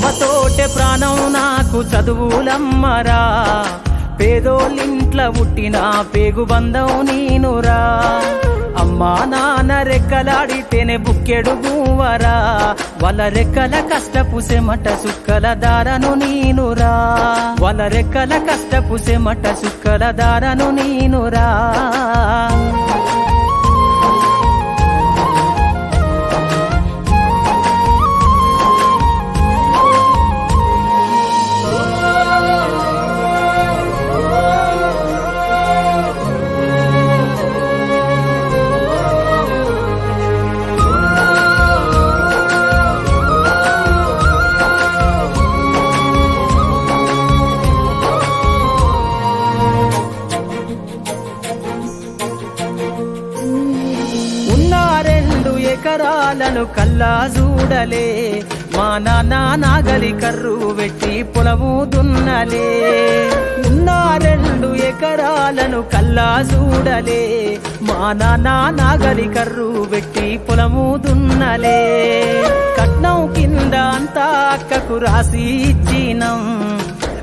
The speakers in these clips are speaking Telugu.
పాటమ్మతోటే ప్రాణం నాకు చదువులమ్మరా. పేదోళ్ళింట్ల పుట్టిన పేగు బంధం నేనురా. అమ్మా నాన్న రెక్కలాడితేనే బుక్కెడు భూవరా వాళ్ళ రెక్కల కష్టపు సెమట సుక్కల దారను నీనురా. వాళ్ళ రెక్కల కష్టపు సెమట సుక్కల దారను నీనురా. ఎకరాలను కల్లా చూడలే మా నాన్న నాగలి కర్రు పెట్టి పొలము దున్నలే. ఉన్న రెండు ఎకరాలను కల్లా చూడలే మా నాన్న నాగలి కర్రు పెట్టి పొలము దున్నలే. కట్నం కింద అంతా అక్కకు రాసి ఇచ్చినం.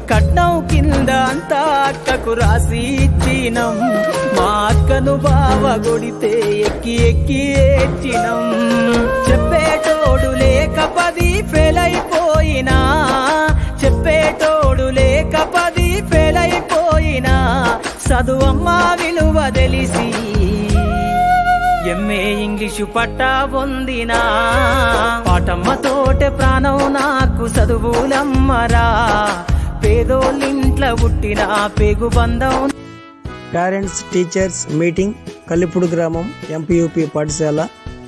కట్నం కింద అంతా అక్కకు రాసి ఇచ్చినం. మా అక్కను బావ కొడితే ఎక్కి ఎక్కి ఏడ్చినం. చెప్పేటోడు లేక పది ఫెయిల్ అయిపోయినా చెప్పేటోడు లేక పది ఫెయిల్ అయిపోయినా చదువమ్మ విలువ తెలిసి ఎంఏ ఇంగ్లీషు పట్టా పొందినా. పాటమ్మతోటే ప్రాణం నాకు చదువులమ్మరా. పేదోళ్ళింట్ల పుట్టిన పేగు బంధం. పేరెంట్స్ టీచర్స్ మీటింగ్ కలిపుడు గ్రామం ఎంపీయూపీ పాఠశాల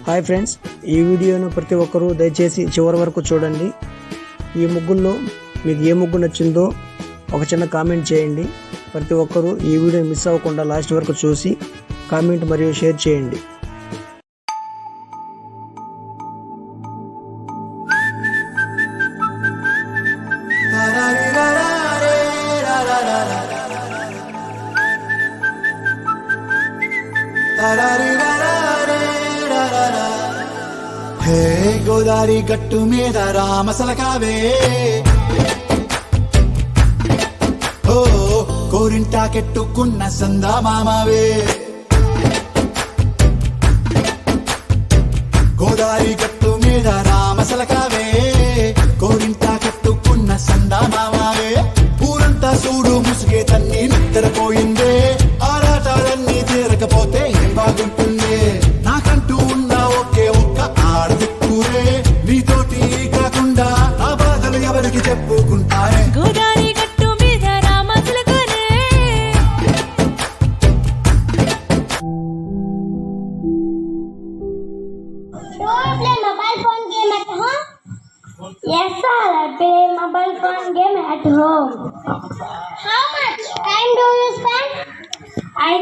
హాయ్ ఫ్రెండ్స్ ఈ వీడియోను ప్రతి ఒక్కరూ దయచేసి చివరి వరకు చూడండి. ఈ ముగ్గుల్లో మీకు ఏ ముగ్గు నచ్చిందో ఒక చిన్న కామెంట్ చేయండి. ప్రతి ఒక్కరూ ఈ వీడియో మిస్ అవ్వకుండా లాస్ట్ వరకు చూసి కామెంట్ మరియు షేర్ చేయండి. హే గోదారి గట్టు మీద రామసలకావే ఓ కోరింటా కెట్టుకున్న సందా మామావే. గోదారి గట్టు మీద రామసలకావే కోరింటాకెట్టుకున్న సందా మామావే. ఊరంతా చూడు ముసుగే తన్ని నిద్రపో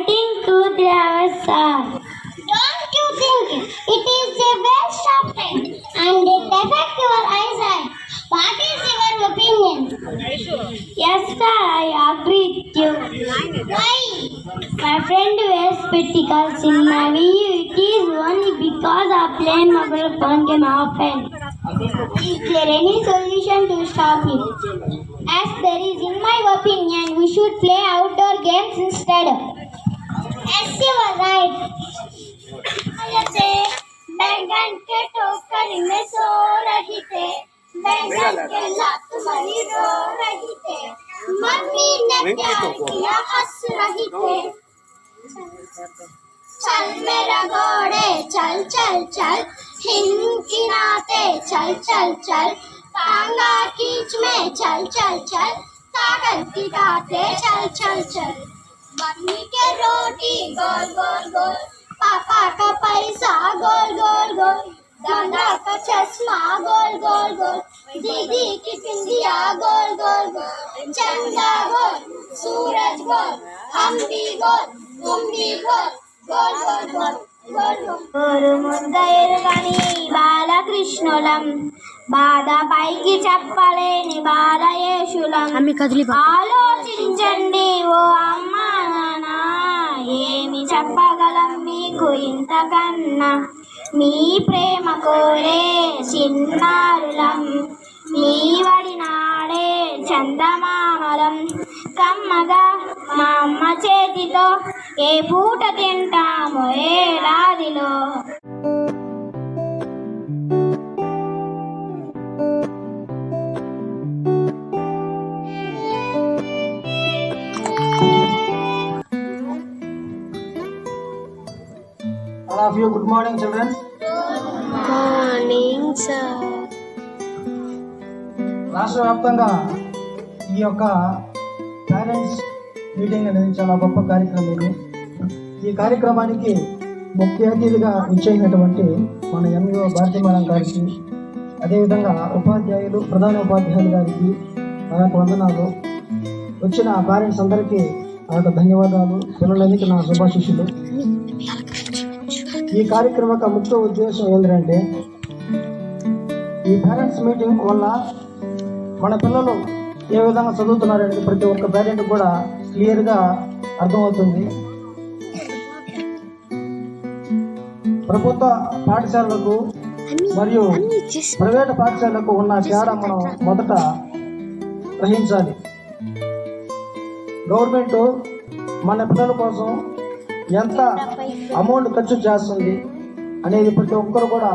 think two three hours. Don't you think it is a waste of time and it affects your eyesight? What is your opinion? Yes, sir. I agree with you. Why? My friend wears spectacles in my view. It is only because I play mobile phone game often. Is there any solution to stop it? As there is, in my opinion, we should play outdoor games instead. You are right. बैंगन के टोकरी में सो रही थे। बैंगन के लात मरी रो रही थे। मम्मी ने प्यार किया हंस रही थे। चल मेरा घोड़े चल चल चल। दीदी की बिंदिया गोल गोल गोल चंदा गोल सूरज गोल हम भी गोल तुम भी गोल गोल गोल गोल గోరు ముద్ద ఎరుగని బాలకృష్ణులం బాధ పైకి చెప్పలేని బాలయేషులం ఆలోచించండి ఓ అమ్మా నాన్న ఏమి చెప్పగలం మీకు ఇంతకన్నా మీ ప్రేమ కోరే చిన్నారులం మీ వడినాడే చందమామలం. కమ్మగా మా అమ్మ చేతితో ఏ పూట తింటామో ఏడాదిలో all of you good morning children morning sir రాష్ట్ర వ్యాప్తంగా ఈ యొక్క పేరెంట్స్ మీటింగ్ అనేది చాలా గొప్ప కార్యక్రమం ఇది. ఈ కార్యక్రమానికి ముఖ్య అతిథిగా ఇచ్చేసినటువంటి మన ఎంఈఓ భారతీ మేడం గారికి అదేవిధంగా ఉపాధ్యాయులు ప్రధాన ఉపాధ్యాయులు గారికి నా యొక్క వందనాలు. వచ్చిన పేరెంట్స్ అందరికీ నా యొక్క ధన్యవాదాలు. పిల్లలకి నా శుభాశిష్యులు. ఈ కార్యక్రమం ముఖ్య ఉద్దేశం ఏంటంటే ఈ పేరెంట్స్ మీటింగ్ వల్ల మన పిల్లలు ఏ విధంగా చదువుతున్నారనేది ప్రతి ఒక్క పేరెంట్ కూడా క్లియర్గా అర్థమవుతుంది. ప్రభుత్వ పాఠశాలలకు మరియు ప్రైవేట్ పాఠశాలకు ఉన్న తేడా మనం మొదట గ్రహించాలి. గవర్నమెంట్ మన పిల్లల కోసం ఎంత అమౌంట్ ఖర్చు చేస్తుంది అనేది ప్రతి ఒక్కరు కూడా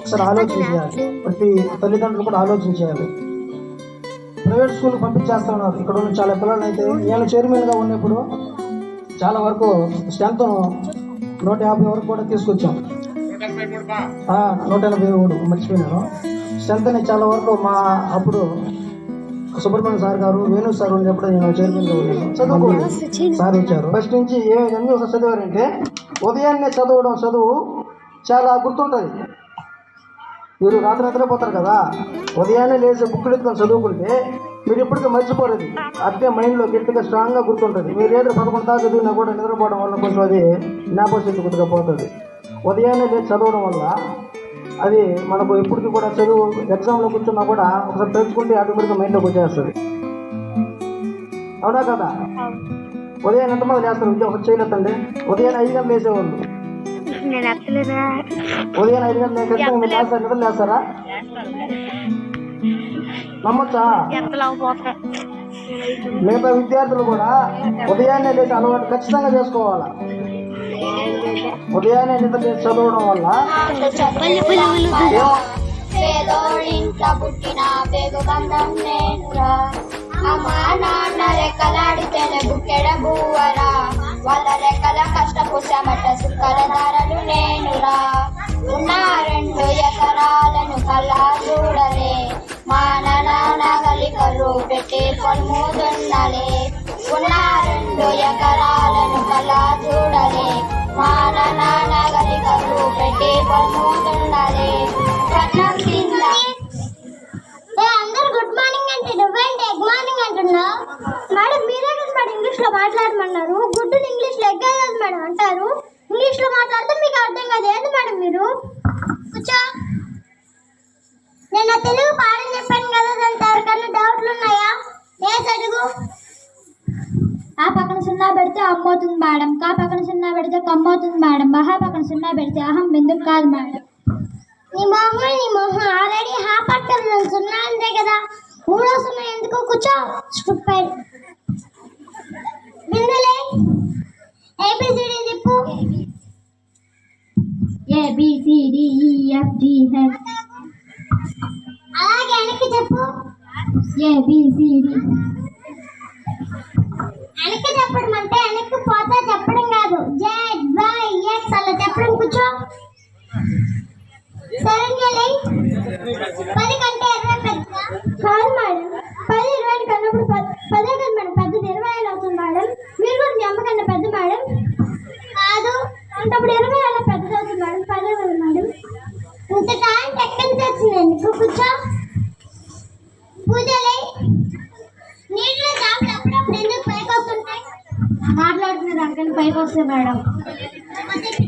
ఒకసారి ఆలోచించాలి ప్రతి తల్లిదండ్రులు కూడా ఆలోచించాలి ప్రైవేట్ స్కూల్కి పంపించేస్తా ఉన్నారు. ఇక్కడ ఉన్న చాలా పిల్లలు అయితే నేను చైర్మన్గా ఉన్నప్పుడు చాలా వరకు స్ట్రెంత్ నూట యాభై వరకు కూడా తీసుకొచ్చాం. నూట ఎనభై మూడు మర్చిపోయినాను. స్ట్రెంత్ని చాలా వరకు మా అప్పుడు సుబ్రహ్మణ్యం సార్ గారు వేణు సార్ ఉన్నప్పుడు నేను చైర్మన్గా ఉన్నాను చదువుకో సార్ వచ్చారు. ఫస్ట్ నుంచి ఏ ఎన్ని ఒకసారి చదివారంటే ఉదయాన్నే చదవడం చదువు చాలా గుర్తుంటుంది. మీరు రాత్రి నిద్రపోతారు కదా. ఉదయాన్నే లేచి బుక్కులు ఎత్తుకొని చదువుకుంటే మీరు ఇప్పటికీ మర్చిపోలేదు అట్టే మైండ్లో గట్టిగా స్ట్రాంగ్గా గుర్తుంటుంది. మీరు ఏదో పదకొండు దాకా చదివినా కూడా నిద్రపోవడం వల్ల కొంచెం అది జ్ఞాపకశక్తి కొద్దిగా పోతుంది. ఉదయాన్నే లేచి చదవడం వల్ల అది మనకు ఎప్పటికీ కూడా చదువు ఎగ్జామ్లో కూర్చున్నా కూడా ఒకసారి తెలుసుకుంటే ఆటోమేటిక్గా మైండ్లోకి వచ్చేస్తుంది. అవునా కదా? ఉదయం ఎంతమంది లేస్తారు? విద్య ఒకటి చేయలేదండి. ఉదయం ఐదు గంటలు వేసేవాళ్ళు ఉదయం ఐదు గంటలు లేకపోతే మీరు లేస్తారు? నిద్ర లేస్తారా నమ్మొచ్చా? మిగతా విద్యార్థులు కూడా ఉదయాన్నే లేచి అలవాటు ఖచ్చితంగా చేసుకోవాలా? ఉదయాన్నే నిద్ర లేచి చదవడం వల్ల ఏం- పేదోడింట్లో పుట్టిన పేగు బంధం నేనురా. అమ్మా నాన్న రెక్కలాడితేనే బుక్కెడ బువ్వరా వాళ్ళ రెక్కల కష్టపు చెమట సుక్కల ధరలు నేనురా. ఉన్న పెట్టి ఉన్న రెండు ఎకరాలను కలా చూడలే. మా నాన్న గలికలు పెట్టి పొల్ముదున్నలే కింద. అందరు గుడ్ మార్నింగ్ అంటే నువ్వేంటి? ఎగ్ మార్నింగ్ అంటున్నావు? మేడం మీరే కదా మేడం ఇంగ్లీష్లో మాట్లాడమన్నారు. గుడ్ ఇంగ్లీష్లో ఎగ్ మేడం అంటారు. ఇంగ్లీష్లో మాట్లాడితే మీకు అర్థం కాదు. ఏంటి మేడం మీరు? కూర్చో. నేను తెలుగు పాఠం మేడం. కా పక్కన సున్నా పెడితే కమ్మవుతుంది మేడం. బహా పక్కన సున్నా పెడితే అహం బిందుకు కాదు మేడం. నీ మొహం నీ మొహం ఆల్రెడీ హా పక్కన సున్నా అంతే కదా. మూడో సున్నా ఎందుకు? కూర్చో. స్టూపిడ్ బిందులే. ABCD Tippu. A B C D E F G H అలాగే వెనక్కి చెప్పు. ఏ బి సి డి వెనక్కి చెప్పడం అంటే Gracias.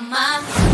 my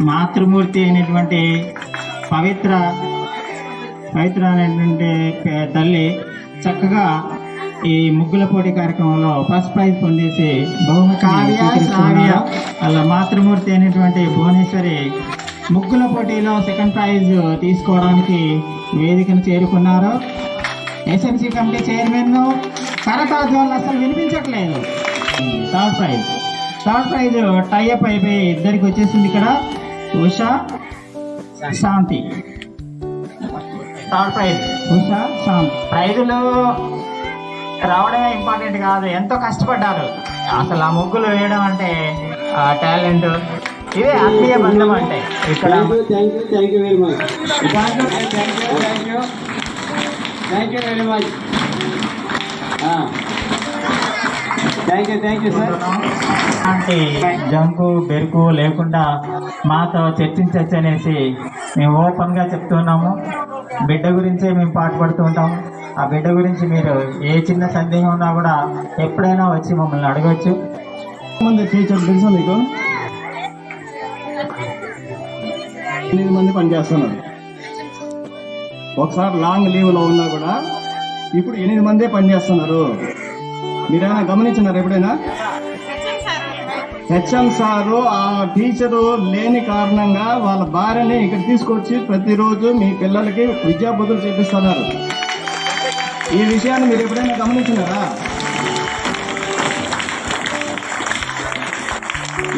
మాతృమూర్తి అయినటువంటి పవిత్ర పవిత్ర అనేటువంటి తల్లి చక్కగా ఈ ముగ్గుల పోటీ కార్యక్రమంలో ఫస్ట్ ప్రైజ్ పొందేసి బహుమతి అలా మాతృమూర్తి అయినటువంటి భువనేశ్వరి ముగ్గుల పోటీలో సెకండ్ ప్రైజ్ తీసుకోవడానికి వేదికను చేరుకున్నారు. ఎస్ఎంసీ కమిటీ చైర్మన్ కరతాజ్వాళ్ళు అసలు వినిపించట్లేదు. Third prize. Top prize tie up అయిపోయి ఇద్దరికి వచ్చేసింది ఇక్కడ. ఉషా శాంతి. Third prize Usha Shanti. ప్రైజులు రావడమే ఇంపార్టెంట్ కాదు. ఎంతో కష్టపడ్డారు. అసలు ఆ ముగ్గులు వేయడం అంటే ఆ టాలెంట్ ఇదే ఆత్మీయ బంధం అంటే. ఇక్కడ thank you thank you very much అలాంటి జంకు బెరుకు లేకుండా మాతో చర్చించచ్చు అనేసి మేము ఓపెన్గా చెప్తున్నాము. బిడ్డ గురించే మేము పాటుపడుతూ ఉంటాము. ఆ బిడ్డ గురించి మీరు ఏ చిన్న సందేహం ఉన్నా కూడా ఎప్పుడైనా వచ్చి మమ్మల్ని అడగచ్చు. మంది మీకు? ఎనిమిది మంది పనిచేస్తున్నారు. ఒకసారి లాంగ్ లీవ్లో ఉన్నా కూడా ఇప్పుడు ఎనిమిది మందే పనిచేస్తున్నారు. మీరేమైనా గమనించినారు ఎప్పుడైనా? హెచ్ఎం సారు ఆ టీచరు లేని కారణంగా వాళ్ళ భార్యని ఇక్కడ తీసుకొచ్చి ప్రతిరోజు మీ పిల్లలకి విద్యాబుద్ధులు చేపిస్తున్నారు. ఈ విషయాన్ని మీరు ఎప్పుడైనా గమనించినారా?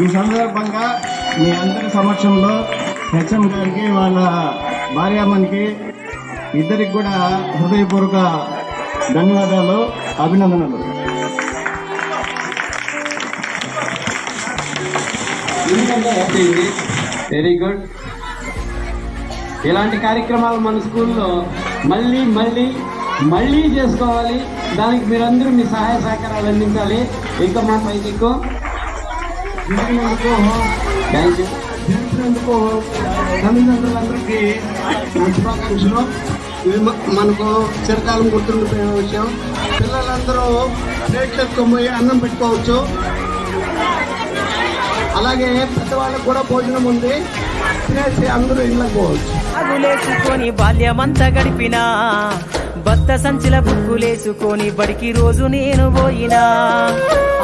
ఈ సందర్భంగా మీ అందరి సమక్షంలో హెచ్ఎం గారికి వాళ్ళ భార్యామణికి ఇద్దరికి కూడా హృదయపూర్వక ధన్యవాదాలు అభినందనలు. వెరీ గుడ్ ఇలాంటి కార్యక్రమాలు మన స్కూల్లో మళ్ళీ మళ్ళీ మళ్ళీ చేసుకోవాలి. దానికి మీరందరూ మీ సహాయ సహకారాలు అందించాలి. ఇంకా మా పైకి థ్యాంక్ యూ తల్లిదండ్రులందరికీ శుభాకాంక్షలు. మనకు చిరకాలం గుర్తుండిపోయే విషయం. పిల్లలందరూ ప్లేట్లు ఎత్తుకొని అన్నం పెట్టుకోవచ్చు. అలాగే పెద్దవాళ్ళకు కూడా భోజనం ఉంది. తినేసి అందరూ ఇళ్ళకు పోవచ్చు. బాల్యమంతా గడిపినా భర్త సంచిల బుక్కులేసుకొని బడికి రోజు నేను పోయినా.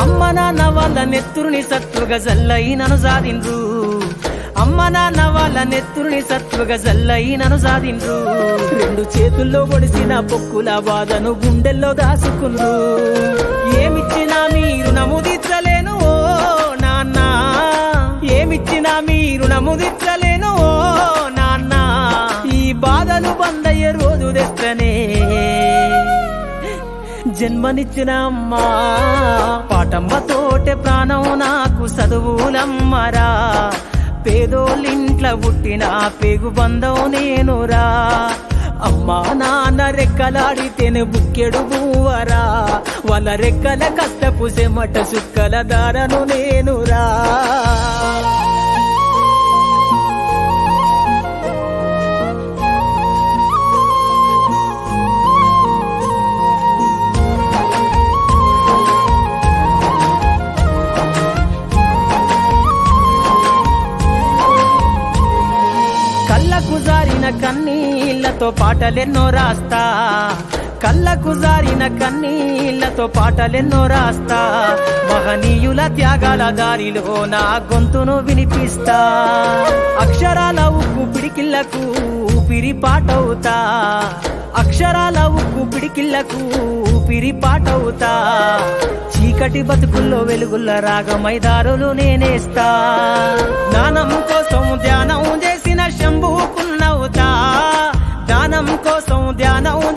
అమ్మ నాన్న వాళ్ళ నెత్తురుని సత్తుగా జల్లయినను సాధిండ్రు. అమ్మ నాన్న వాళ్ళ నెత్తురుని సత్తుగా జల్లయినను సాధిండ్రు. రెండు చేతుల్లో పొడిసిన పొక్కుల బాధను గుండెల్లో దాసుకుండ్రు ఏమిచ్చినా మీరు నముదిచ్చలేను ఏమిచ్చినా మీరు నముదిచ్చలేను ఓ నాన్న. ఈ బాధను బందయ్యే రోజు తెస్తనే. జన్మనిచ్చిన అమ్మా పాటమ్మ తోటే ప్రాణం నాకు చదువులమ్మరా. పేదోళ్ళింట్ల పుట్టిన పేగు బంధం నేనురా. అమ్మా నాన్న రెక్కలాడితేనే బుక్కెడు బూవరా వాళ్ళ రెక్కల కష్టపు మట సుక్కల దారను నేనురా. కళ్ళకు జారిన కన్నీళ్ళతో పాటలెన్నో రాస్తా. కళ్ళకు జారిన కన్నీళ్ళతో పాటలెన్నో రాస్తా. మహనీయుల త్యాగాల దారిలో నా గొంతును వినిపిస్తా. అక్షరాల ఉక్కు పిడికిళ్ళకు ఊపిరి పాటవుతా. అక్షరాల ఉక్కు పిడికిళ్ళకు ఊపిరి పాటవుతా. చీకటి బతుకుల్లో వెలుగుల్ల రాగమైదారులు నేనేస్తా. నానం కోసం ధ్యానం శంభుకున్నవుతా. దానం కోసం ధ్యానం